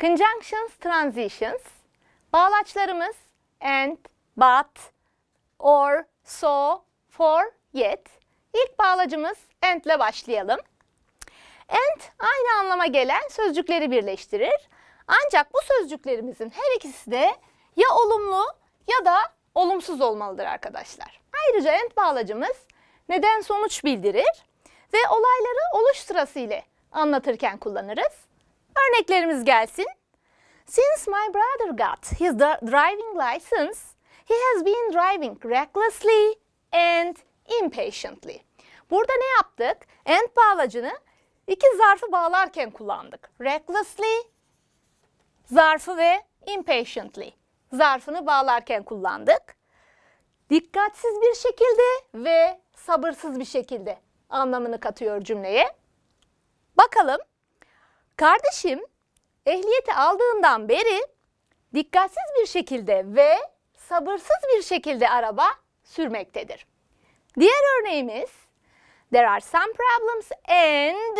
Conjunctions, transitions. Bağlaçlarımız and, but, or, so, for, yet. İlk bağlacımız and ile başlayalım. And aynı anlama gelen sözcükleri birleştirir. Ancak bu sözcüklerimizin her ikisi de ya olumlu ya da olumsuz olmalıdır arkadaşlar. Ayrıca and bağlacımız neden sonuç bildirir ve olayları oluş sırası ile anlatırken kullanırız. Örneklerimiz gelsin. Since my brother got his dri- driving license, he has been driving recklessly and impatiently. Burada ne yaptık? And bağlacını iki zarfı bağlarken kullandık. Recklessly zarfı ve impatiently zarfını bağlarken kullandık. Dikkatsiz bir şekilde ve sabırsız bir şekilde anlamını katıyor cümleye. Bakalım. Kardeşim ehliyeti aldığından beri dikkatsiz bir şekilde ve sabırsız bir şekilde araba sürmektedir. Diğer örneğimiz There are some problems and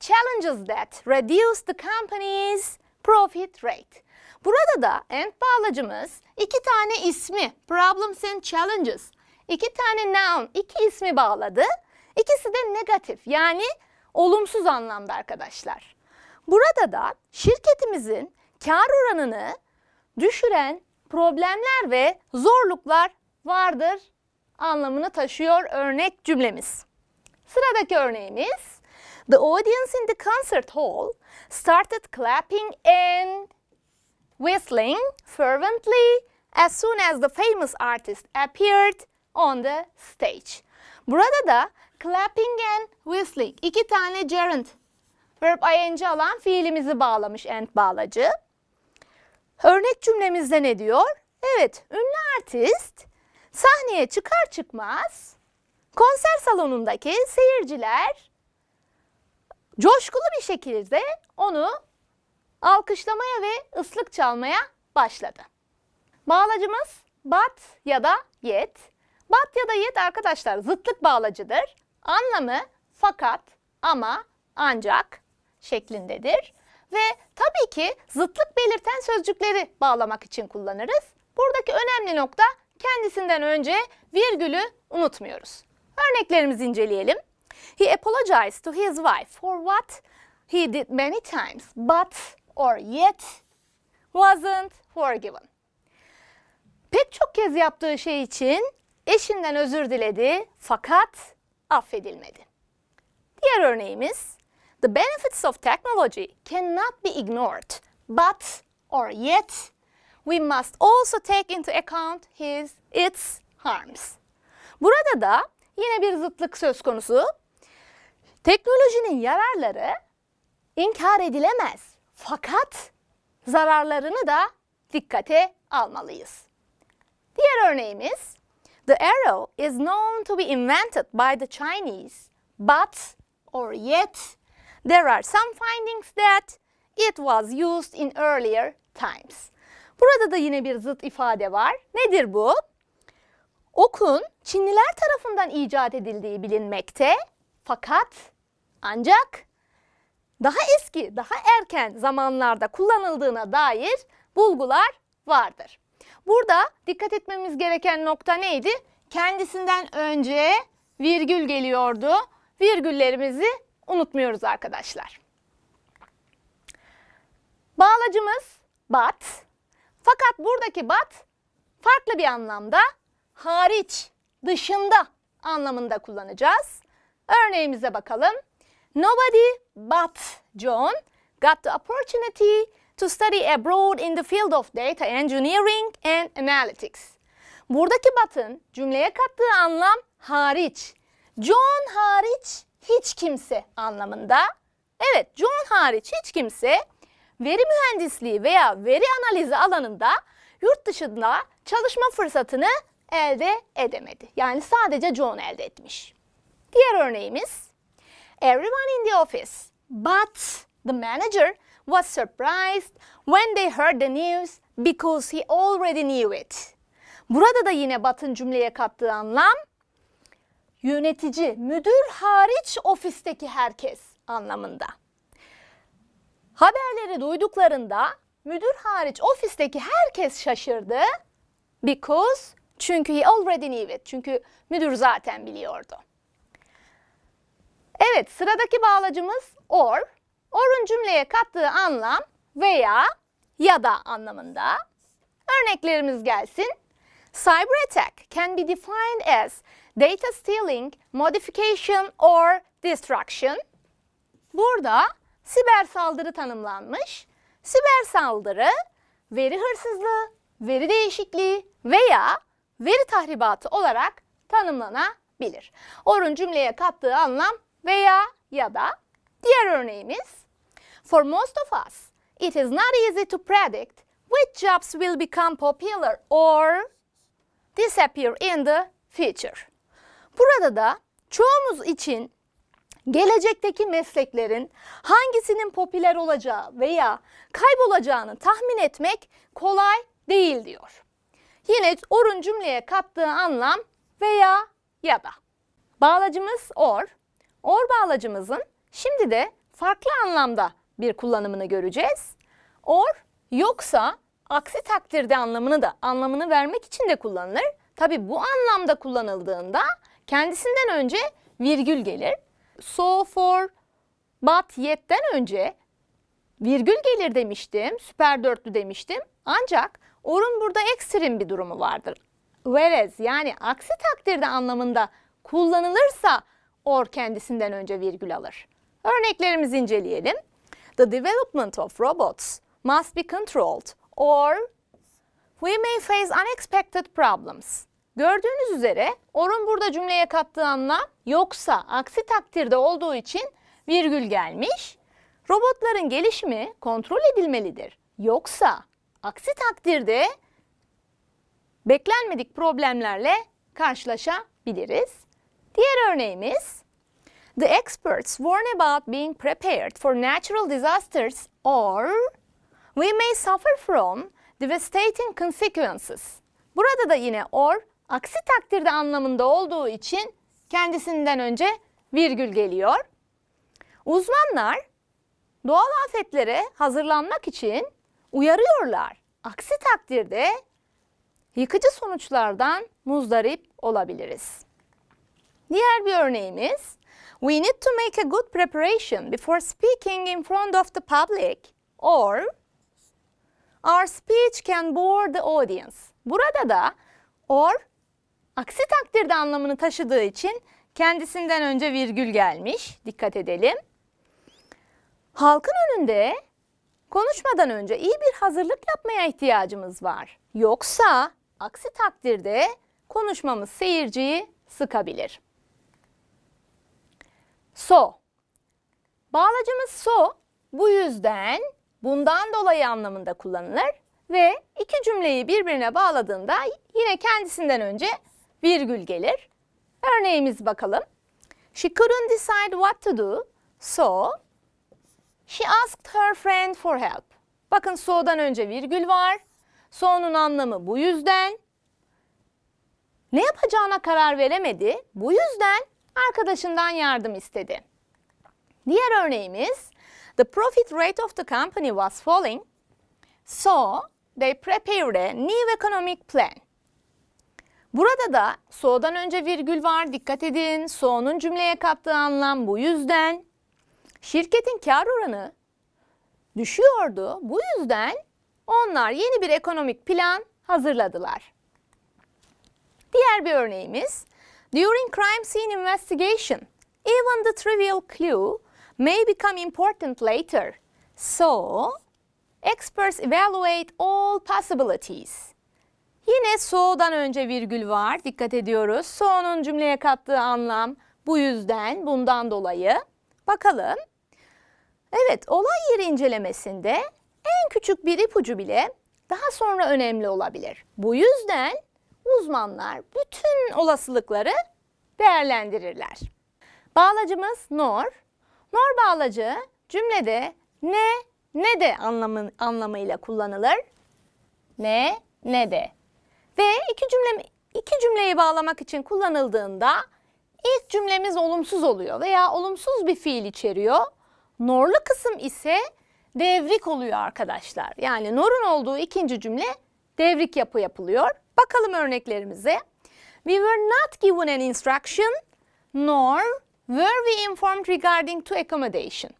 challenges that reduce the company's profit rate. Burada da and bağlacımız iki tane ismi problems and challenges, iki tane noun, iki ismi bağladı. İkisi de negatif yani olumsuz anlamda arkadaşlar. Burada da şirketimizin kar oranını düşüren problemler ve zorluklar vardır anlamını taşıyor örnek cümlemiz. Sıradaki örneğimiz The audience in the concert hall started clapping and whistling fervently as soon as the famous artist appeared on the stage. Burada da clapping and whistling iki tane gerund verb ing alan fiilimizi bağlamış and bağlacı. Örnek cümlemizde ne diyor? Evet, ünlü artist sahneye çıkar çıkmaz konser salonundaki seyirciler coşkulu bir şekilde onu alkışlamaya ve ıslık çalmaya başladı. Bağlacımız but ya da yet. But ya da yet arkadaşlar zıtlık bağlacıdır. Anlamı fakat, ama, ancak şeklindedir. Ve tabii ki zıtlık belirten sözcükleri bağlamak için kullanırız. Buradaki önemli nokta kendisinden önce virgülü unutmuyoruz. Örneklerimizi inceleyelim. He apologized to his wife for what he did many times, but or yet wasn't forgiven. Pek çok kez yaptığı şey için eşinden özür diledi fakat affedilmedi. Diğer örneğimiz The benefits of technology cannot be ignored, but or yet we must also take into account his its harms. Burada da yine bir zıtlık söz konusu. Teknolojinin yararları inkar edilemez. Fakat zararlarını da dikkate almalıyız. Diğer örneğimiz The arrow is known to be invented by the Chinese, but or yet there are some findings that it was used in earlier times. Burada da yine bir zıt ifade var. Nedir bu? Okun Çinliler tarafından icat edildiği bilinmekte fakat ancak daha eski, daha erken zamanlarda kullanıldığına dair bulgular vardır. Burada dikkat etmemiz gereken nokta neydi? Kendisinden önce virgül geliyordu. Virgüllerimizi unutmuyoruz arkadaşlar. Bağlacımız but. Fakat buradaki but farklı bir anlamda hariç, dışında anlamında kullanacağız. Örneğimize bakalım. Nobody but John got the opportunity to study abroad in the field of data engineering and analytics. Buradaki but'ın cümleye kattığı anlam hariç. John hariç hiç kimse anlamında. Evet, John hariç hiç kimse veri mühendisliği veya veri analizi alanında yurt dışında çalışma fırsatını elde edemedi. Yani sadece John elde etmiş. Diğer örneğimiz Everyone in the office but the manager was surprised when they heard the news because he already knew it. Burada da yine Bat'ın cümleye kattığı anlam yönetici, müdür hariç ofisteki herkes anlamında. Haberleri duyduklarında müdür hariç ofisteki herkes şaşırdı. Because çünkü he already knew it. Çünkü müdür zaten biliyordu. Evet sıradaki bağlacımız or. Or'un cümleye kattığı anlam veya ya da anlamında. Örneklerimiz gelsin. Cyber attack can be defined as data stealing, modification or destruction. Burada siber saldırı tanımlanmış. Siber saldırı veri hırsızlığı, veri değişikliği veya veri tahribatı olarak tanımlanabilir. Or'un cümleye kattığı anlam veya ya da diğer örneğimiz For most of us, it is not easy to predict which jobs will become popular or disappear in the future. Burada da çoğumuz için gelecekteki mesleklerin hangisinin popüler olacağı veya kaybolacağını tahmin etmek kolay değil diyor. Yine orun cümleye kattığı anlam veya ya da. Bağlacımız or. Or bağlacımızın şimdi de farklı anlamda bir kullanımını göreceğiz. Or yoksa aksi takdirde anlamını da anlamını vermek için de kullanılır. Tabi bu anlamda kullanıldığında kendisinden önce virgül gelir. So for but yet'ten önce virgül gelir demiştim. Süper dörtlü demiştim. Ancak orun burada ekstrem bir durumu vardır. Whereas yani aksi takdirde anlamında kullanılırsa or kendisinden önce virgül alır. Örneklerimizi inceleyelim. The development of robots must be controlled or we may face unexpected problems. Gördüğünüz üzere orun burada cümleye kattığı anlam yoksa aksi takdirde olduğu için virgül gelmiş. Robotların gelişimi kontrol edilmelidir. Yoksa aksi takdirde beklenmedik problemlerle karşılaşabiliriz. Diğer örneğimiz The experts warn about being prepared for natural disasters or we may suffer from devastating consequences. Burada da yine or aksi takdirde anlamında olduğu için kendisinden önce virgül geliyor. Uzmanlar doğal afetlere hazırlanmak için uyarıyorlar. Aksi takdirde yıkıcı sonuçlardan muzdarip olabiliriz. Diğer bir örneğimiz We need to make a good preparation before speaking in front of the public or our speech can bore the audience. Burada da or aksi takdirde anlamını taşıdığı için kendisinden önce virgül gelmiş. Dikkat edelim. Halkın önünde konuşmadan önce iyi bir hazırlık yapmaya ihtiyacımız var. Yoksa aksi takdirde konuşmamız seyirciyi sıkabilir. So. Bağlacımız so bu yüzden bundan dolayı anlamında kullanılır ve iki cümleyi birbirine bağladığında yine kendisinden önce virgül gelir. Örneğimiz bakalım. She couldn't decide what to do, so she asked her friend for help. Bakın so'dan önce virgül var. So'nun anlamı bu yüzden. Ne yapacağına karar veremedi. Bu yüzden arkadaşından yardım istedi. Diğer örneğimiz The profit rate of the company was falling. So they prepared a new economic plan. Burada da so'dan önce virgül var. Dikkat edin. So'nun cümleye kattığı anlam bu yüzden. Şirketin kar oranı düşüyordu. Bu yüzden onlar yeni bir ekonomik plan hazırladılar. Diğer bir örneğimiz During crime scene investigation, even the trivial clue may become important later. So, experts evaluate all possibilities. Yine so'dan önce virgül var. Dikkat ediyoruz. So'nun cümleye kattığı anlam bu yüzden, bundan dolayı. Bakalım. Evet, olay yeri incelemesinde en küçük bir ipucu bile daha sonra önemli olabilir. Bu yüzden uzmanlar bütün olasılıkları değerlendirirler. Bağlacımız nor. Nor bağlacı cümlede ne ne de anlamı, anlamıyla kullanılır. Ne ne de. Ve iki cümle iki cümleyi bağlamak için kullanıldığında ilk cümlemiz olumsuz oluyor veya olumsuz bir fiil içeriyor. Norlu kısım ise devrik oluyor arkadaşlar. Yani nor'un olduğu ikinci cümle devrik yapı yapılıyor. Bakalım örneklerimize. We were not given an instruction nor were we informed regarding to accommodation.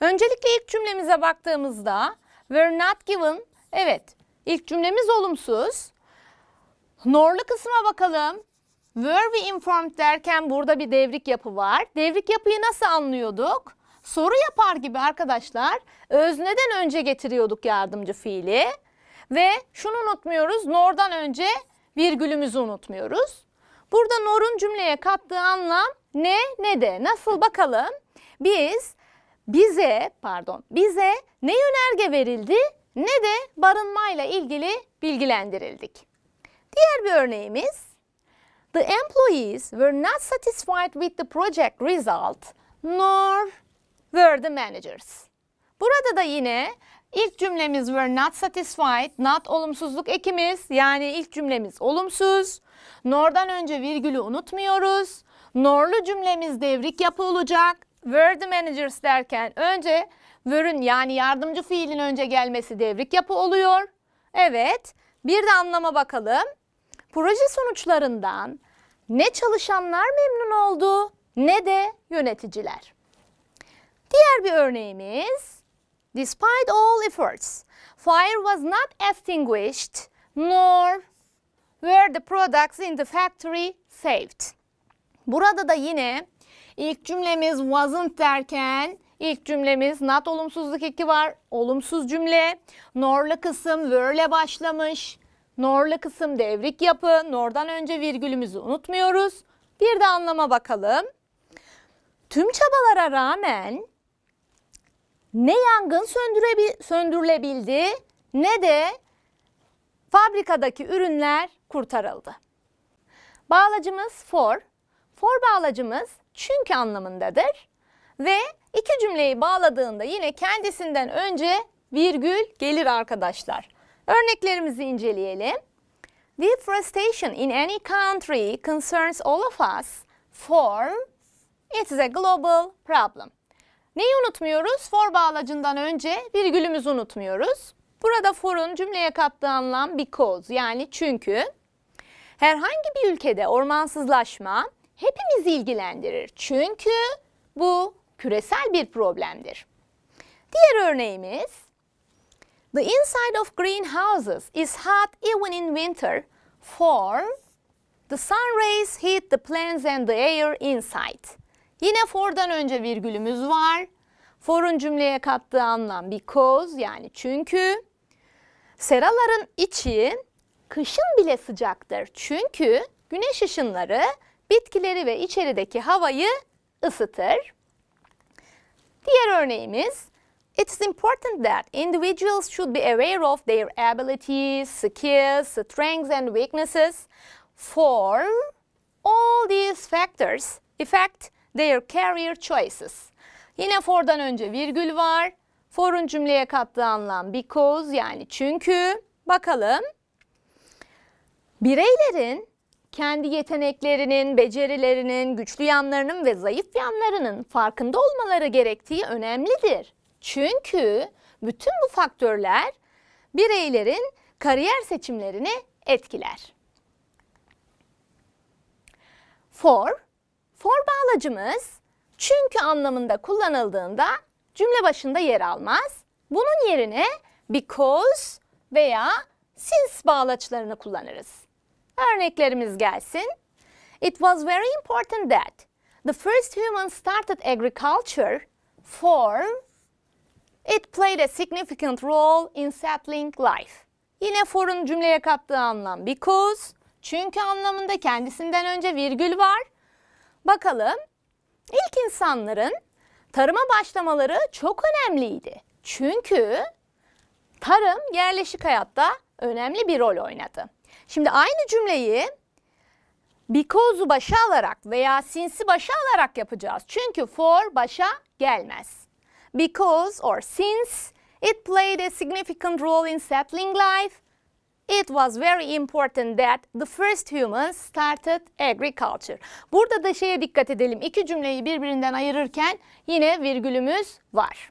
Öncelikle ilk cümlemize baktığımızda were not given evet ilk cümlemiz olumsuz. Nor'lu kısma bakalım. Were we informed derken burada bir devrik yapı var. Devrik yapıyı nasıl anlıyorduk? Soru yapar gibi arkadaşlar özneden önce getiriyorduk yardımcı fiili. Ve şunu unutmuyoruz. Nor'dan önce virgülümüzü unutmuyoruz. Burada nor'un cümleye kattığı anlam ne ne de. Nasıl bakalım? Biz bize pardon bize ne yönerge verildi ne de barınmayla ilgili bilgilendirildik. Diğer bir örneğimiz The employees were not satisfied with the project result nor were the managers. Burada da yine ilk cümlemiz were not satisfied, not olumsuzluk ekimiz yani ilk cümlemiz olumsuz. Nor'dan önce virgülü unutmuyoruz. Nor'lu cümlemiz devrik yapı olacak. Were the managers derken önce were'ün yani yardımcı fiilin önce gelmesi devrik yapı oluyor. Evet, bir de anlama bakalım. Proje sonuçlarından ne çalışanlar memnun oldu ne de yöneticiler. Diğer bir örneğimiz Despite all efforts, fire was not extinguished nor were the products in the factory saved. Burada da yine ilk cümlemiz wasn't derken ilk cümlemiz not olumsuzluk eki var. Olumsuz cümle. Nor'lu kısım were'le başlamış. Nor'lu kısım devrik yapı. Nor'dan önce virgülümüzü unutmuyoruz. Bir de anlama bakalım. Tüm çabalara rağmen ne yangın söndürülebildi ne de fabrikadaki ürünler kurtarıldı. Bağlacımız for. For bağlacımız çünkü anlamındadır. Ve iki cümleyi bağladığında yine kendisinden önce virgül gelir arkadaşlar. Örneklerimizi inceleyelim. Deforestation in any country concerns all of us for it is a global problem. Neyi unutmuyoruz? For bağlacından önce virgülümüzü unutmuyoruz. Burada for'un cümleye kattığı anlam because yani çünkü. Herhangi bir ülkede ormansızlaşma hepimizi ilgilendirir. Çünkü bu küresel bir problemdir. Diğer örneğimiz The inside of greenhouses is hot even in winter for the sun rays hit the plants and the air inside. Yine for'dan önce virgülümüz var. For'un cümleye kattığı anlam because yani çünkü. Seraların içi kışın bile sıcaktır. Çünkü güneş ışınları bitkileri ve içerideki havayı ısıtır. Diğer örneğimiz It is important that individuals should be aware of their abilities, skills, strengths and weaknesses for all these factors affect their career choices. Yine for'dan önce virgül var. For'un cümleye kattığı anlam because yani çünkü. Bakalım. Bireylerin kendi yeteneklerinin, becerilerinin, güçlü yanlarının ve zayıf yanlarının farkında olmaları gerektiği önemlidir. Çünkü bütün bu faktörler bireylerin kariyer seçimlerini etkiler. For, for bağlacımız çünkü anlamında kullanıldığında cümle başında yer almaz. Bunun yerine because veya since bağlaçlarını kullanırız. Örneklerimiz gelsin. It was very important that the first humans started agriculture for it played a significant role in settling life. Yine for'un cümleye kattığı anlam because, çünkü anlamında kendisinden önce virgül var. Bakalım, ilk insanların tarıma başlamaları çok önemliydi. Çünkü tarım yerleşik hayatta önemli bir rol oynadı. Şimdi aynı cümleyi because'u başa alarak veya since'i başa alarak yapacağız. Çünkü for başa gelmez. Because or since it played a significant role in settling life, it was very important that the first humans started agriculture. Burada da şeye dikkat edelim. İki cümleyi birbirinden ayırırken yine virgülümüz var.